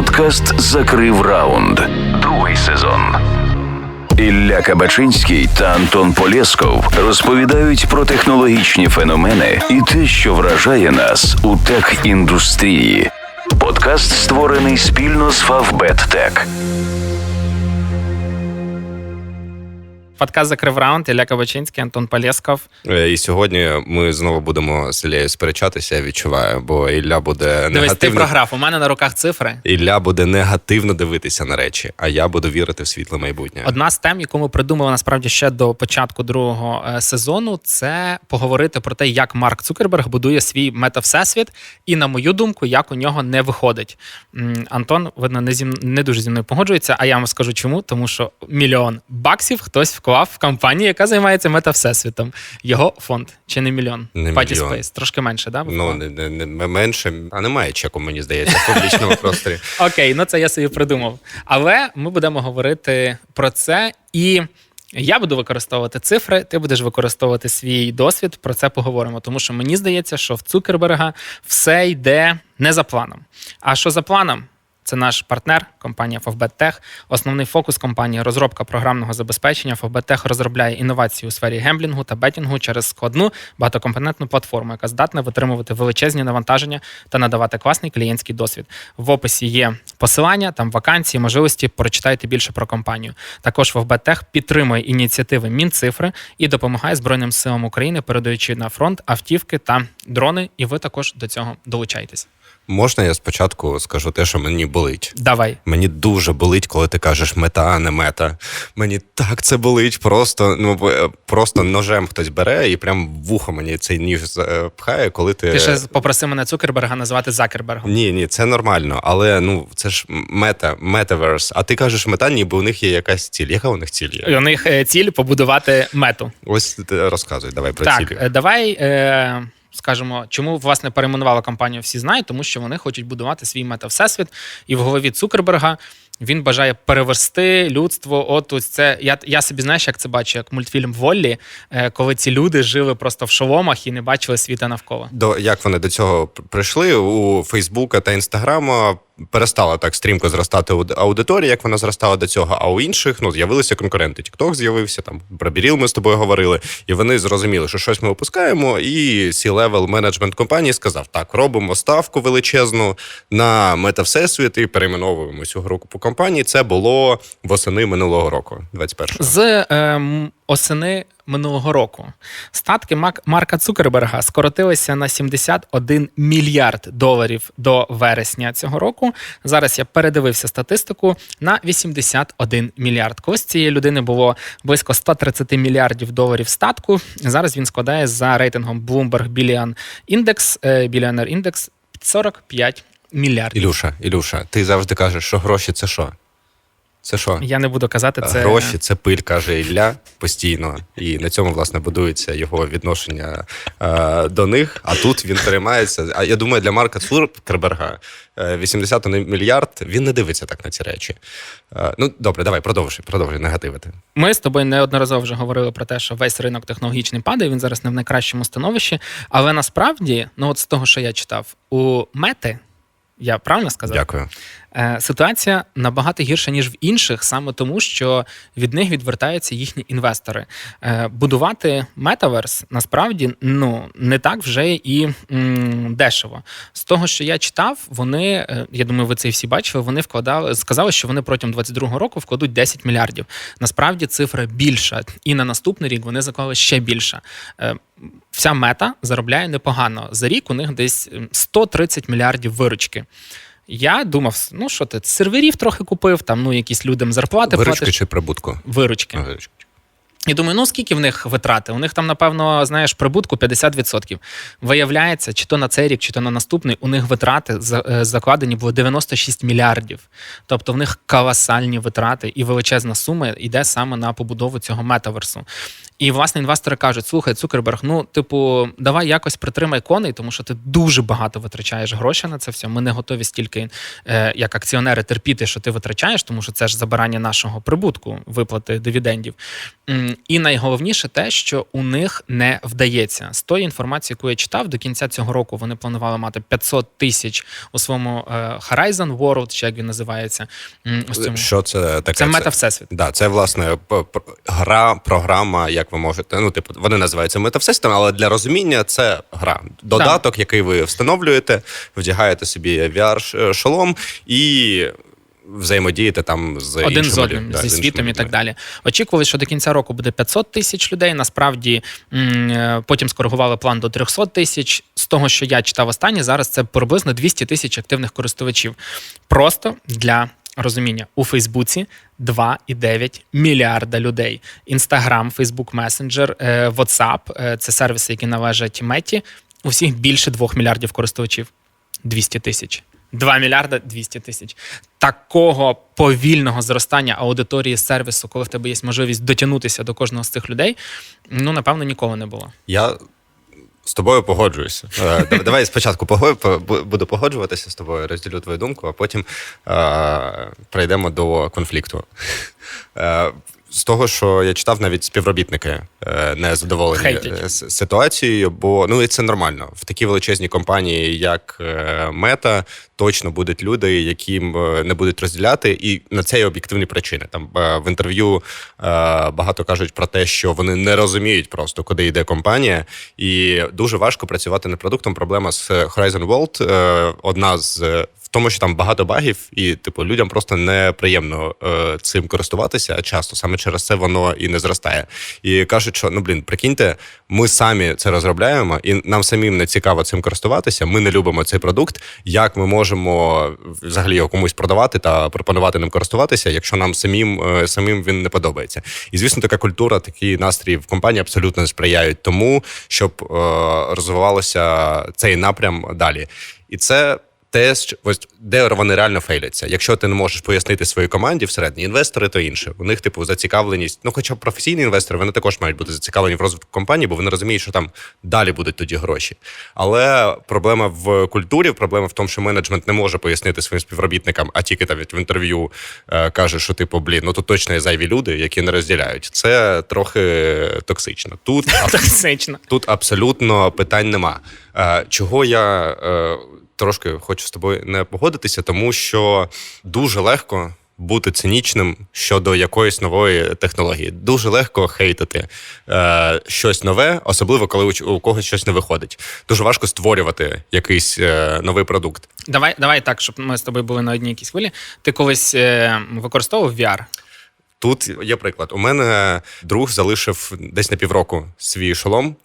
Подкаст закрив раунд. Другий сезон. Ілля Кабачинський та Антон Полєсков розповідають про технологічні феномени і те, що вражає нас у тех-індустрії. Подкаст створений спільно з Фавбет Тек. Подкаст закрив раунд. Ілля Кабачинський, Антон Полєсков. Е, І сьогодні ми знову будемо з Іллею сперечатися, я відчуваю, бо Ілля буде Дивись, ти негативно. програв. У мене на руках цифри. Ілля буде негативно дивитися на речі, а я буду вірити в світле майбутнє. Одна з тем, яку ми придумали насправді ще до початку другого е, сезону, це поговорити про те, як Марк Цукерберг будує свій мета-всесвіт, і на мою думку, як у нього не виходить. Антон, видно, не зі не дуже зі мною погоджується. А я вам скажу чому, тому що мільйон баксів хтось вклав в компанію, яка займається мета-всесвітом. Його фонд чи не мільйон? Не Паті мільйон. Space. трошки менше, да? Ну не, не, не менше, а немає чеку, мені здається, в публічному просторі. Окей, ну це я собі придумав. Але ми будемо говорити про це, і я буду використовувати цифри, ти будеш використовувати свій досвід. Про це поговоримо. Тому що мені здається, що в Цукерберга все йде не за планом. А що за планом? Це наш партнер, компанія Tech. Основний фокус компанії розробка програмного забезпечення. Tech розробляє інновації у сфері гемблінгу та бетінгу через складну багатокомпонентну платформу, яка здатна витримувати величезні навантаження та надавати класний клієнтський досвід. В описі є посилання, там вакансії, можливості. Прочитайте більше про компанію. Також Tech підтримує ініціативи Мінцифри і допомагає Збройним силам України, передаючи на фронт автівки та дрони. І ви також до цього долучайтесь. Можна я спочатку скажу те, що мені болить. Давай. Мені дуже болить, коли ти кажеш мета, а не мета. Мені так це болить. Просто ну е, просто ножем хтось бере і прям вухо мені цей ніж е, пхає, коли ти. Ти ще попросив мене Цукерберга називати Закербергом. Ні, ні, це нормально, але ну це ж мета, метаверс. А ти кажеш мета, ніби у них є якась ціль. Яка у них ціль є? У них е, ціль побудувати мету. Ось розказуй, давай про Так, цілі. е, давай е, скажемо, чому власне перейменувала компанію. Всі знають, тому що вони хочуть будувати свій мета-всесвіт, і в голові Цукерберга. Він бажає перевести людство. От ось це я, я собі знаєш, як це бачу, як мультфільм Воллі, е, коли ці люди жили просто в шоломах і не бачили світа навколо. До як вони до цього прийшли у Фейсбука та Інстаграма. Перестала так стрімко зростати ауд- аудиторія, як вона зростала до цього. А у інших ну з'явилися конкуренти. TikTok з'явився там про Біріл ми з тобою говорили, і вони зрозуміли, що щось ми випускаємо. І C-level менеджмент компанії сказав: так, робимо ставку величезну на мета всесвіт і перейменовуємо цю групу по компанії. Це було восени минулого року, 21-го. З ем, осени минулого року статки Марка Цукерберга скоротилися на 71 мільярд доларів до вересня цього року. Зараз я передивився статистику на 81 мільярд. Колись цієї людини було близько 130 мільярдів доларів статку. Зараз він складає за рейтингом Bloomberg Billion Index, е, Billionaire Index 45 мільярдів. Ілюша, Ілюша, ти завжди кажеш, що гроші це що? Це що? Я не буду казати це. Гроші це пиль, каже Ілля постійно. І на цьому, власне, будується його відношення е, до них. А тут він переймається. А я думаю, для Марка Цукерберга е, 81 мільярд він не дивиться так на ці речі. Е, ну, добре, давай, продовжуй, продовжуй негативити. Ми з тобою неодноразово вже говорили про те, що весь ринок технологічний падає, він зараз не в найкращому становищі. Але насправді, ну от з того, що я читав, у мети, я правильно сказав? Дякую. Е, Ситуація набагато гірша, ніж в інших, саме тому, що від них відвертаються їхні інвестори. Е, Будувати метаверс насправді ну не так вже і м, дешево. З того, що я читав, вони е, я думаю, ви це всі бачили. Вони вкладали, сказали, що вони протягом 22-го року вкладуть 10 мільярдів. Насправді цифра більша, і на наступний рік вони заклали ще більше. Вся мета заробляє непогано. За рік у них десь м, 130 мільярдів виручки. Я думав, ну що ти, серверів трохи купив, там ну якісь людям зарплати Виручки платиш. чи прибутку? Виручки. Виручки. І думаю, ну скільки в них витрати? У них там, напевно, знаєш, прибутку 50%. Виявляється, чи то на цей рік, чи то на наступний, у них витрати за- е, закладені було 96 мільярдів. Тобто в них колосальні витрати і величезна сума йде саме на побудову цього метаверсу. І власне інвестори кажуть: слухай, Цукерберг, ну, типу, давай якось притримай коней, тому що ти дуже багато витрачаєш грошей на це все. Ми не готові стільки, е, як акціонери, терпіти, що ти витрачаєш, тому що це ж забирання нашого прибутку, виплати дивідендів. І найголовніше те, що у них не вдається. З тої інформації, яку я читав, до кінця цього року вони планували мати 500 тисяч у своєму е, Horizon World, чи як він називається. Ось цьому. Що це таке? Це мета всесвіт. Да, це власне гра, програма, як ви можете. Ну, типу, вони називаються метавсесtem, але для розуміння це гра. Додаток, який ви встановлюєте, вдягаєте собі VR-шолом і взаємодієте там з один з одним да, зі з світом і так далі. Очікували, що до кінця року буде 500 тисяч людей. Насправді е, потім скоригували план до 300 тисяч. З того, що я читав останнє, зараз це приблизно 200 тисяч активних користувачів. Просто для розуміння у Фейсбуці 2,9 мільярда людей. Інстаграм, Фейсбук Месенджер, WhatsApp е, – це сервіси, які належать меті. У всіх більше 2 мільярдів користувачів. 200 тисяч. 2 мільярда 200 тисяч. Такого повільного зростання аудиторії сервісу, коли в тебе є можливість дотягнутися до кожного з цих людей, ну напевно ніколи не було. Я з тобою погоджуюся. Е, Давай спочатку буду погоджуватися з тобою, розділю твою думку, а потім е, прийдемо до конфлікту. З того, що я читав, навіть співробітники е, не задоволені Хейтять. е, ситуацією, бо ну і це нормально. В такій величезній компанії, як Мета, точно будуть люди, яким е, не будуть розділяти, і на це є об'єктивні причини. Там в інтерв'ю багато кажуть про те, що вони не розуміють просто, куди йде компанія, і дуже важко працювати над продуктом. Проблема з Horizon World одна з. Тому, що там багато багів, і типу людям просто неприємно е, цим користуватися, часто саме через це воно і не зростає. І кажуть, що ну блін, прикиньте, ми самі це розробляємо, і нам самим не цікаво цим користуватися. Ми не любимо цей продукт. Як ми можемо взагалі його комусь продавати та пропонувати ним користуватися, якщо нам самим, е, самим він не подобається? І звісно, така культура, такі настрої в компанії абсолютно не сприяють тому, щоб е, розвивалося цей напрям далі. І це те, що- ось де вони реально фейляться. Якщо ти не можеш пояснити своїй команді всередині, інвестори то інше. У них, типу, зацікавленість. Ну, хоча професійні інвестори, вони також мають бути зацікавлені в розвитку компанії, бо вони розуміють, що там далі будуть тоді гроші. Але проблема в культурі, проблема в тому, що менеджмент не може пояснити своїм співробітникам, а тільки там в інтерв'ю е, каже, що типу, блін, ну тут точно є зайві люди, які не розділяють. Це трохи токсично. Тут Токсично. Тут абсолютно питань нема. Е, Чого я е, трошки хочу з тобою не погодитися, тому що дуже легко. Бути цинічним щодо якоїсь нової технології. Дуже легко хейтити е, щось нове, особливо коли у, у когось щось не виходить. Дуже важко створювати якийсь е, новий продукт. Давай, давай так, щоб ми з тобою були на одній якійсь хвилі. Ти колись е, використовував VR? Тут є приклад. У мене друг залишив десь на півроку свій шолом.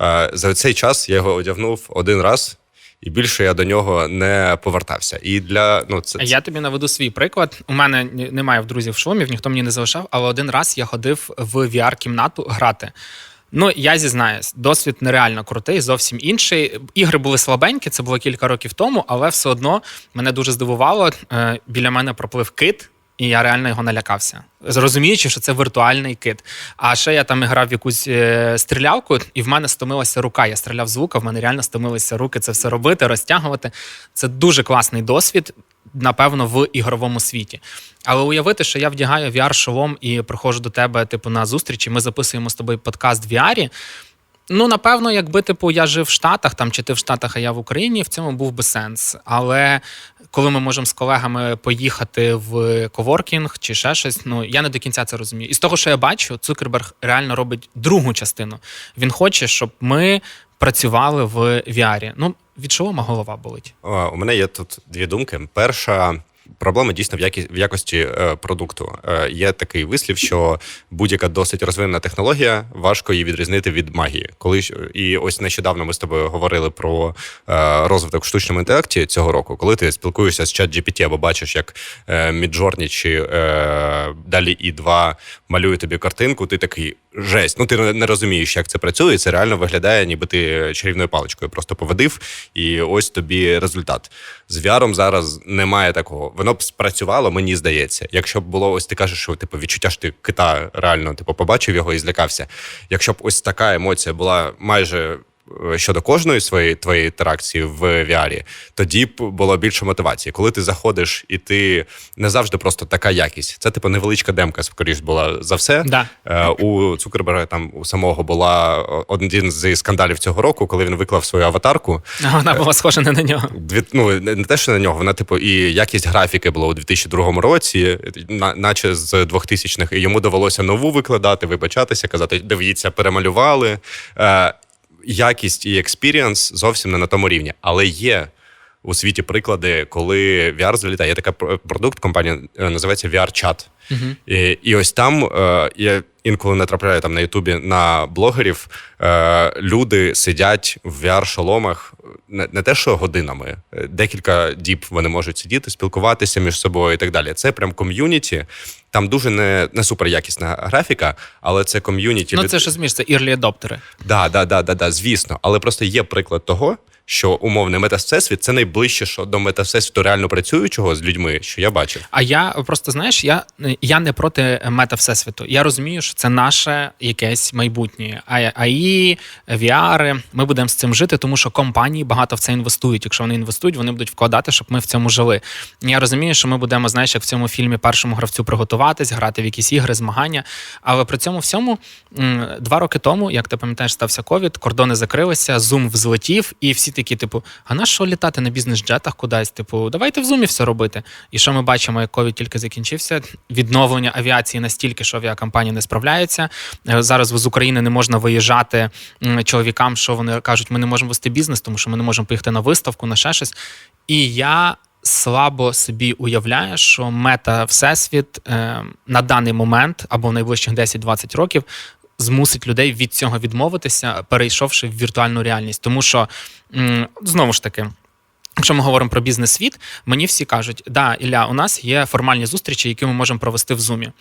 Е, За цей час я його одягнув один раз, і більше я до нього не повертався. І для ну це, Я тобі наведу свій приклад. У мене немає в друзів шоломів, ніхто мені не залишав, але один раз я ходив в VR-кімнату грати. Ну, я зізнаюсь, досвід нереально крутий, зовсім інший. Ігри були слабенькі, це було кілька років тому, але все одно мене дуже здивувало. Е, Біля мене проплив кит, і я реально його налякався, зрозуміючи, що це віртуальний кит. А ще я там грав в якусь е, стрілялку, і в мене стомилася рука. Я стріляв з лука, в мене реально стомилися руки це все робити, розтягувати. Це дуже класний досвід. Напевно, в ігровому світі. Але уявити, що я вдягаю VR-шолом і приходжу до тебе, типу, на зустріч, і ми записуємо з тобою подкаст в VR. Ну, напевно, якби типу я жив в Штатах, там чи ти в Штатах, а я в Україні, в цьому був би сенс. Але коли ми можемо з колегами поїхати в коворкінг чи ще щось, ну я не до кінця це розумію. І з того, що я бачу, Цукерберг реально робить другу частину. Він хоче, щоб ми працювали в VR. Ну, від шолома голова болить. О, У мене є тут дві думки. Перша. Проблема дійсно в, які, в якості е, продукту. Е, є такий вислів, що будь-яка досить розвинена технологія, важко її відрізнити від магії. Коли і ось нещодавно ми з тобою говорили про е, розвиток в штучному інтелекті цього року, коли ти спілкуєшся з чат GPT або бачиш, як е, чи далі і 2 малює тобі картинку, ти такий жесть. Ну, ти не розумієш, як це працює. Це реально виглядає, ніби ти чарівною паличкою просто поводив, і ось тобі результат. З VR зараз немає такого. Воно б спрацювало, мені здається. Якщо б було ось ти кажеш, що типу відчуття, що ти кита реально типу, побачив його і злякався. Якщо б ось така емоція була майже. Е, Щодо кожної своєї твоєї інтеракції в VR, тоді б було більше мотивації. Коли ти заходиш і ти не завжди просто така якість. Це типу невеличка демка, скоріш була за все. Да. Е, У Цукерберга там у самого була один зі скандалів цього року, коли він виклав свою аватарку. Вона була схожа не на нього. Дві, ну не не те, що на нього, вона типу і якість графіки була у 2002 році, на, наче з 2000-х, і йому довелося нову викладати, вибачатися, казати, дивіться, перемалювали. Е, якість і експірієнс зовсім не на тому рівні, але є. У світі приклади, коли VR залітає. Є така пр- продукт, компанія е, називається VR-чат. І, і ось там е, я інколи натрапляю там на Ютубі на блогерів. Е, люди сидять в VR-шоломах не, не те, що годинами, декілька діб вони можуть сидіти, спілкуватися між собою і так далі. Це прям ком'юніті. Там дуже не, не супер якісна графіка, але це ком'юніті. Ну це ж розумієш, це ірлі адоптери. Да, да, да, да, да, звісно. Але просто є приклад того, що умовний метавсесвіт це найближче, що до метавсесвіту реально працюючого з людьми, що я бачив. А я просто знаєш, я, я не проти мета всесвіту. Я розумію, що це наше якесь майбутнє. АІ, VR, ми будемо з цим жити, тому що компанії багато в це інвестують. Якщо вони інвестують, вони будуть вкладати, щоб ми в цьому жили. Я розумію, що ми будемо, знаєш, як в цьому фільмі першому гравцю приготуватись, грати в якісь ігри, змагання. Але при цьому всьому два роки тому, як ти пам'ятаєш, стався ковід, кордони закрилися, зум взлетів, і всі такі, типу, а на що літати на бізнес-джетах кудись? Типу, давайте в зумі все робити. І що ми бачимо, як ковід тільки закінчився? Відновлення авіації настільки, що авіакомпанії не справляються. Е, Зараз з України не можна виїжджати чоловікам, що вони кажуть, ми не можемо вести бізнес, тому що ми не можемо поїхати на виставку, на ще щось. І я. Слабо собі уявляю, що мета всесвіт е, на даний момент або в найближчих 10-20 років змусить людей від цього відмовитися, перейшовши в віртуальну реальність. Тому що знову ж таки. Якщо ми говоримо про бізнес-світ, мені всі кажуть, да, Ілля, у нас є формальні зустрічі, які ми можемо провести в зумі.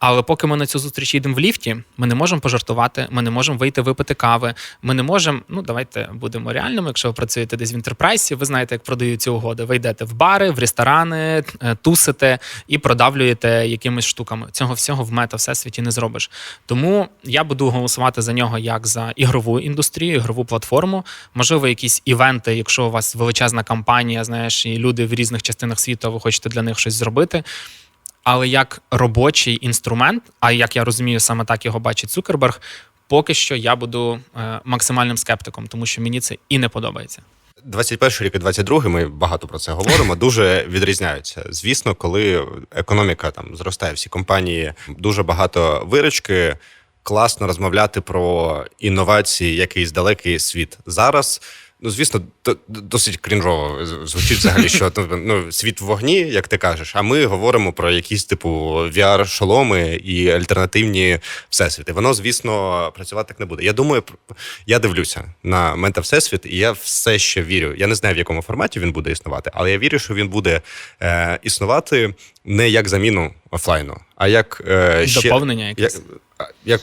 Але поки ми на цю зустріч йдемо в ліфті, ми не можемо пожартувати, ми не можемо вийти випити кави. Ми не можемо. Ну давайте будемо реальними. Якщо ви працюєте десь в інтерпрайсі, ви знаєте, як продають ці угоди. Ви йдете в бари, в ресторани, е, тусите і продавлюєте якимись штуками. Цього всього в мета всесвіті не зробиш. Тому я буду голосувати за нього як за ігрову індустрію, ігрову платформу. Можливо, якісь івенти, якщо у вас величезна кампанія, знаєш, і люди в різних частинах світу, ви хочете для них щось зробити. Але як робочий інструмент, а як я розумію, саме так його бачить Цукерберг, поки що я буду е, максимальним скептиком, тому що мені це і не подобається. 21 рік і 22 ми багато про це говоримо, дуже відрізняються. Звісно, коли економіка там зростає, всі компанії дуже багато виручки. Класно розмовляти про інновації, якийсь далекий світ. Зараз, ну звісно, досить крінжово звучить взагалі, що ну, світ в вогні, як ти кажеш. А ми говоримо про якісь типу VR-шоломи і альтернативні всесвіти. Воно, звісно, працювати так не буде. Я думаю, я дивлюся на мета всесвіт, і я все ще вірю. Я не знаю, в якому форматі він буде існувати, але я вірю, що він буде е, існувати не як заміну офлайну, а як е, ще Доповнення якесь. як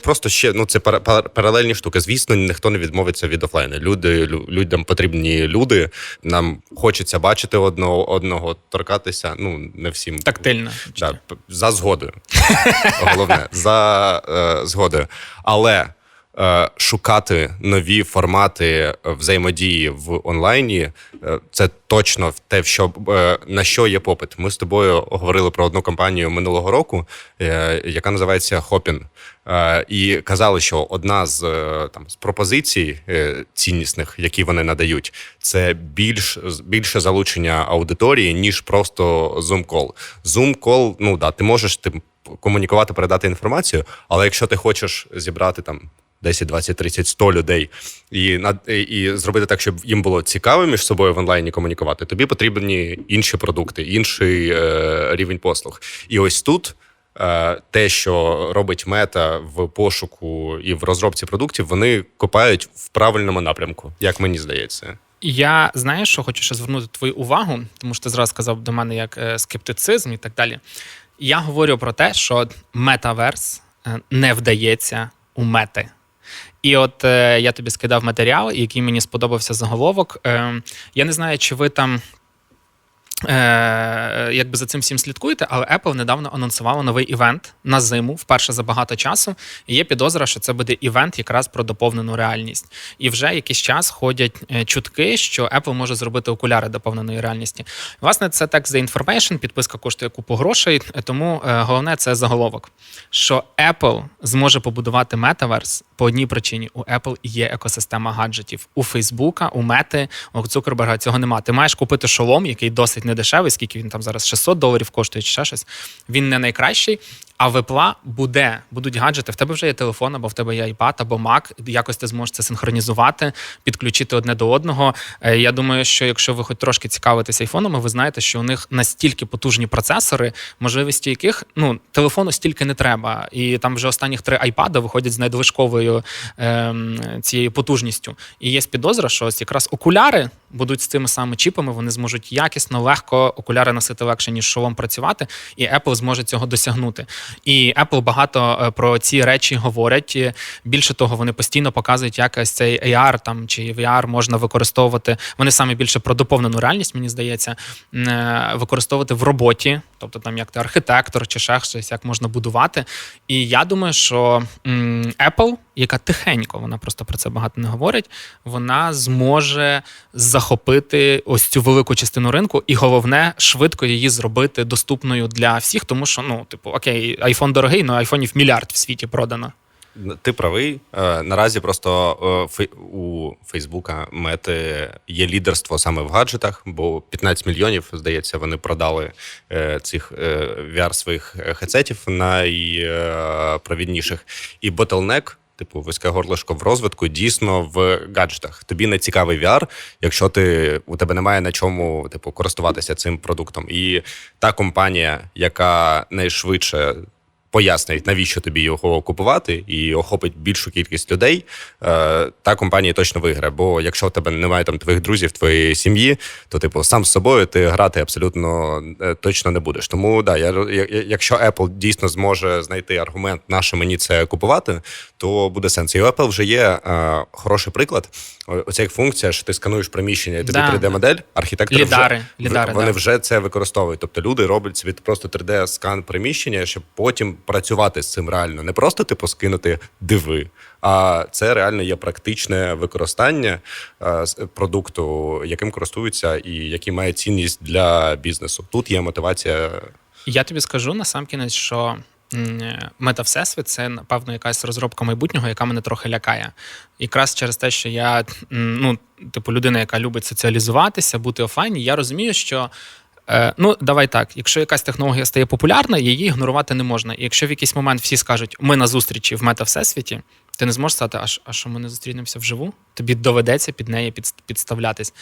просто ще ну це пара- пара- паралельні штуки. Звісно, ніхто не відмовиться від офлайну. Люди людям потрібні люди. Нам хочеться бачити одного одного, торкатися. Ну не всім Тактильно. Да, за згодою. Головне, за е, згодою. Але шукати нові формати взаємодії в онлайні е, це точно те, що, е, на що є попит. Ми з тобою говорили про одну компанію минулого року, е, яка називається. Е, І казали, що одна з е, там з пропозицій е, ціннісних, які вони надають, це більш більше залучення аудиторії, ніж просто Zoom-кол. Zoom-кол, ну да, ти можеш тим комунікувати, передати інформацію, але якщо ти хочеш зібрати там. 10, 20, 30, 100 людей і, і, зробити так, щоб їм було цікаво між собою в онлайні комунікувати, тобі потрібні інші продукти, інший е, рівень послуг. І ось тут е, те, що робить мета в пошуку і в розробці продуктів, вони копають в правильному напрямку, як мені здається. Я знаєш, що хочу ще звернути твою увагу, тому що ти зразу сказав до мене як е, скептицизм і так далі. Я говорю про те, що метаверс не вдається у мети. І от е, я тобі скидав матеріал, який мені сподобався заголовок. Е, я не знаю, чи ви там. Е, якби за цим всім слідкуєте, але Apple недавно анонсувала новий івент на зиму, вперше за багато часу. І є підозра, що це буде івент якраз про доповнену реальність. І вже якийсь час ходять е, чутки, що Apple може зробити окуляри доповненої реальності. Власне, це так за інформейшн, підписка коштує купу грошей, е, тому е, головне це заголовок. Що Apple зможе побудувати метаверс по одній причині: у Apple є екосистема гаджетів. У Фейсбука, у Мети, у Цукерберга цього нема. Ти маєш купити шолом, який досить недешевий, скільки він там зараз 600 доларів коштує чи ще щось. Він не найкращий. А в Apple буде, будуть гаджети. В тебе вже є телефон, або в тебе є iPad, або Mac. Якось ти зможеш це синхронізувати, підключити одне до одного. Е, Я думаю, що якщо ви хоч трошки цікавитесь айфонами, ви знаєте, що у них настільки потужні процесори, можливості яких ну телефону стільки не треба. І там вже останніх три iPad виходять з надлишковою ем, цією потужністю. І є підозра, що ось якраз окуляри будуть з цими самими чіпами. Вони зможуть якісно, легко окуляри носити легше, ніж шолом працювати, і Apple зможе цього досягнути. І Apple багато е, про ці речі говорять. Більше того, вони постійно показують, як ось цей AR там чи VR можна використовувати. Вони саме більше про доповнену реальність, мені здається, е, використовувати в роботі, тобто там як ти архітектор чи ще щось, як можна будувати. І я думаю, що Apple, яка тихенько, вона просто про це багато не говорить, вона зможе захопити ось цю велику частину ринку, і головне швидко її зробити доступною для всіх, тому що ну, типу, окей, айфон дорогий, але айфонів мільярд в світі продано. Ти правий. Е, Наразі просто е, у Фейсбука мети є лідерство саме в гаджетах, бо 15 мільйонів, здається, вони продали е, цих VR своїх хедсетів найпровідніших. І bottleneck, Типу, вузьке горлишко в розвитку дійсно в гаджетах. Тобі не цікавий VR, якщо ти у тебе немає на чому типу користуватися цим продуктом. І та компанія, яка найшвидше пояснить, навіщо тобі його купувати, і охопить більшу кількість людей, е, та компанія точно виграє. Бо якщо в тебе немає там твоїх друзів, твоєї сім'ї, то типу сам з собою ти грати абсолютно е, точно не будеш. Тому да, я, якщо Apple дійсно зможе знайти аргумент, на що мені це купувати, то буде сенс. І у Apple вже є е, хороший приклад. Оця як функція, що ти скануєш приміщення, і тобі Да. 3D-модель, архітектори Лідари, вже, лідари, вони да. вже це використовують. Тобто люди роблять собі просто 3D-скан приміщення, щоб потім працювати з цим реально. Не просто типу скинути диви, а це реально є практичне використання е, продукту, яким користуються і який має цінність для бізнесу. Тут є мотивація. Я тобі скажу на сам кінець, що мета Всесвіт це, напевно, якась розробка майбутнього, яка мене трохи лякає. Якраз через те, що я, ну, типу, людина, яка любить соціалізуватися, бути офлайні, я розумію, що. Е, Ну, давай так. Якщо якась технологія стає популярна, її ігнорувати не можна. І якщо в якийсь момент всі скажуть, ми на зустрічі в мета всесвіті, ти не зможеш сказати, а, а що ми не зустрінемося вживу? Тобі доведеться під неї підставлятись.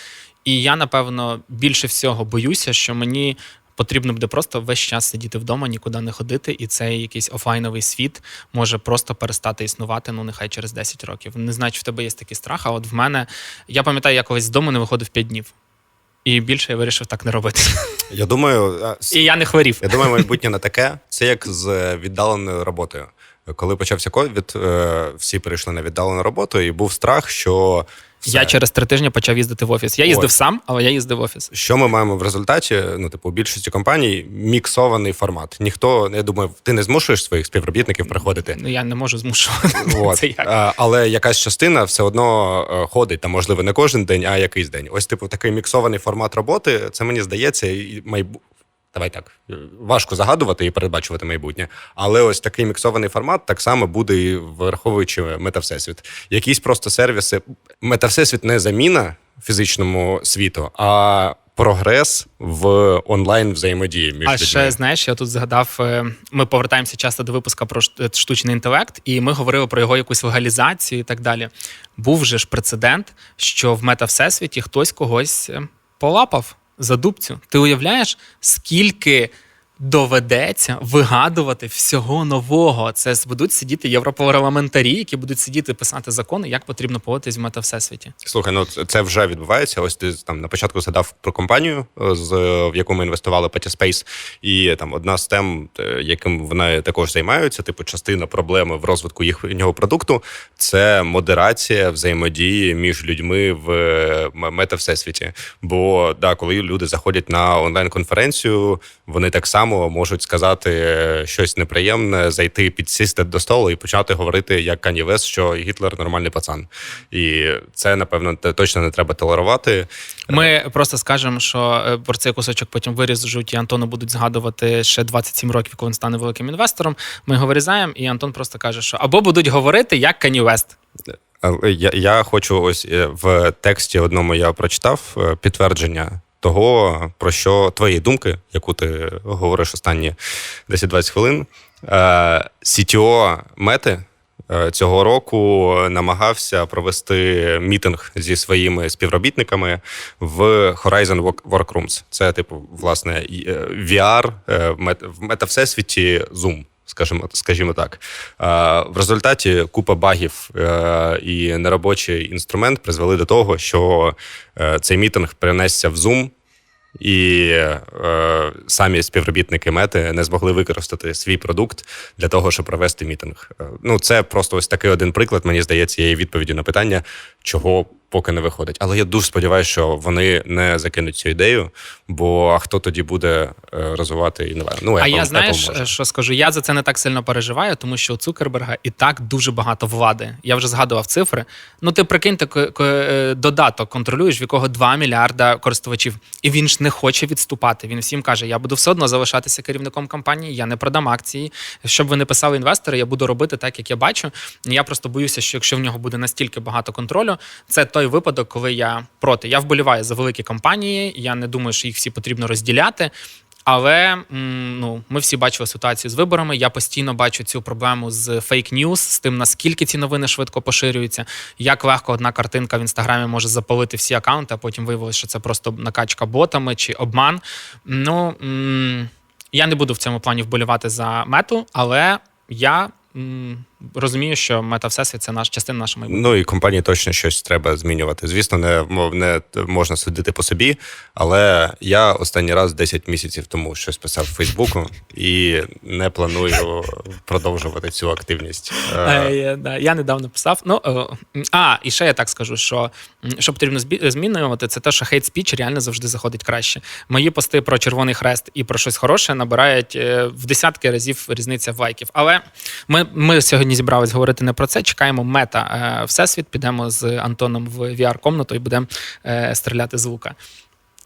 І я, напевно, більше всього боюся, що мені потрібно буде просто весь час сидіти вдома, нікуди не ходити, і цей якийсь офлайновий світ може просто перестати існувати, ну нехай через 10 років. Не знаю, чи в тебе є такий страх, а от в мене я пам'ятаю, я колись з дому не виходив 5 днів. І більше я вирішив так не робити. Я думаю, І я не хворів. Я думаю, майбутнє не таке. Це як з віддаленою роботою. Коли почався ковід, е, всі перейшли на віддалену роботу, і був страх, що все. Я через три тижні почав їздити в офіс. Я їздив Ось. сам, але я їздив в офіс. Що ми маємо в результаті? Ну, типу, у більшості компаній міксований формат. Ніхто, я думаю, ти не змушуєш своїх співробітників приходити. Ну я не можу змушувати. От. Це як? Але якась частина все одно е, ходить, там, можливо, не кожен день, а якийсь день. Ось, типу, такий міксований формат роботи, це мені здається, і майбу... Давай так, важко загадувати і передбачувати майбутнє. Але ось такий міксований формат так само буде і враховуючи метавсесвіт. Якісь просто сервіси. Метавсесвіт не заміна фізичному світу, а прогрес в онлайн взаємодії між А людьми. ще знаєш, я тут згадав. е, Ми повертаємося часто до випуска про штучний інтелект, і ми говорили про його якусь легалізацію і так далі. Був же ж прецедент, що в мета всесвіті хтось когось е, полапав за дубцю. Ти уявляєш, скільки доведеться вигадувати всього нового. Це будуть сидіти європарламентарі, які будуть сидіти писати закони, як потрібно поводитись в метавсесвіті. Слухай, ну це вже відбувається. Ось ти там на початку згадав про компанію, е, з в яку ми інвестували Space, і там одна з тем, е, яким вони також займаються, типу частина проблеми в розвитку їхнього продукту, це модерація взаємодії між людьми в е, метавсесвіті. Бо да, коли люди заходять на онлайн-конференцію, вони так само можуть сказати е, щось неприємне, зайти підсісти до столу і почати говорити як Кані Вест, що Гітлер нормальний пацан. І це напевно точно не треба толерувати. Ми просто скажемо, що е, про цей кусочок потім виріжуть, і Антону будуть згадувати ще 27 років, коли він стане великим інвестором. Ми його вирізаємо, і Антон просто каже, що або будуть говорити як Кані Вест. Але Я, я хочу ось е, в тексті одному я прочитав е, підтвердження того, про що твої думки, яку ти говориш останні 10-20 хвилин. Е, CTO мети е, цього року намагався провести мітинг зі своїми співробітниками в Horizon Work- Workrooms. Це, типу, власне, е, VR в метавсесвіті Zoom. Скажімо, скажімо так, Е, в результаті купа багів е, і неробочий інструмент призвели до того, що е, цей мітинг перенесся в Zoom, і е, самі співробітники мети не змогли використати свій продукт для того, щоб провести мітинг. Ну, це просто ось такий один приклад, мені здається, є відповіддю на питання, чого поки не виходить. Але я дуже сподіваюся, що вони не закинуть цю ідею, бо а хто тоді буде е, розвивати інновацію? Ну, А Apple- я знаєш, що скажу? Я за це не так сильно переживаю, тому що у Цукерберга і так дуже багато влади. Я вже згадував цифри. Ну, ти прикиньте, додаток контролюєш, в якого 2 мільярда користувачів, і він ж не хоче відступати. Він всім каже: я буду все одно залишатися керівником компанії, я не продам акції. Щоб ви не писали інвестори, я буду робити так, як я бачу. Я просто боюся, що якщо в нього буде настільки багато контролю, це той випадок, коли я проти. Я вболіваю за великі компанії. Я не думаю, що їх всі потрібно розділяти. Але ну, ми всі бачили ситуацію з виборами. Я постійно бачу цю проблему з фейк ньюс, з тим, наскільки ці новини швидко поширюються, як легко одна картинка в інстаграмі може запалити всі акаунти, а потім виявилося, що це просто накачка ботами чи обман. Ну я не буду в цьому плані вболівати за мету, але я розумію, що мета всесвіт це наш частина нашого майбутнього. Ну і компанії точно щось треба змінювати. Звісно, не, не можна судити по собі, але я останній раз 10 місяців тому щось писав в Фейсбуку і не планую продовжувати цю активність. Е, Е, я- недавно писав. Ну, е, а, і ще я так скажу, що що потрібно змінювати, це те, що хейт спіч реально завжди заходить краще. Мої пости про Червоний Хрест і про щось хороше набирають е, в десятки разів різниця в лайків. Але ми, ми сьогодні зібрались говорити не про це. Чекаємо мета е, всесвіт. Підемо з Антоном в VR-комнату і будемо е, стріляти з лука.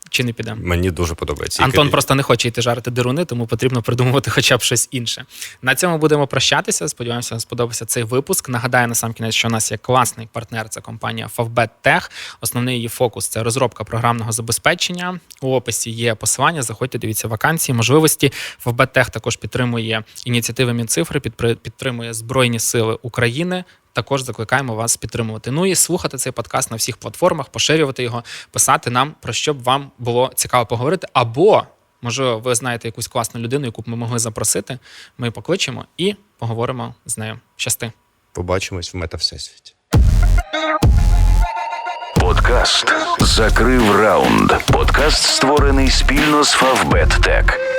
Чи не підемо? Мені дуже подобається. Антон І- просто не хоче йти жарити дируни, тому потрібно придумувати хоча б щось інше. На цьому будемо прощатися. Сподіваємося, вам сподобався цей випуск. Нагадаю на сам кінець, що у нас є класний партнер. Це компанія Favbet Tech. Основний її фокус це розробка програмного забезпечення. У описі є посилання. Заходьте, дивіться вакансії, можливості. Favbet Tech також підтримує ініціативи Мінцифри, підтримує Збройні Сили України. Також закликаємо вас підтримувати. Ну і слухати цей подкаст на всіх платформах, поширювати його, писати нам про що б вам було цікаво поговорити. Або, може, ви знаєте якусь класну людину, яку б ми могли запросити. Ми її покличемо і поговоримо з нею. Щасти. Побачимось в метавсесвіті. Подкаст закрив раунд. Подкаст створений спільно з Favbet Tech.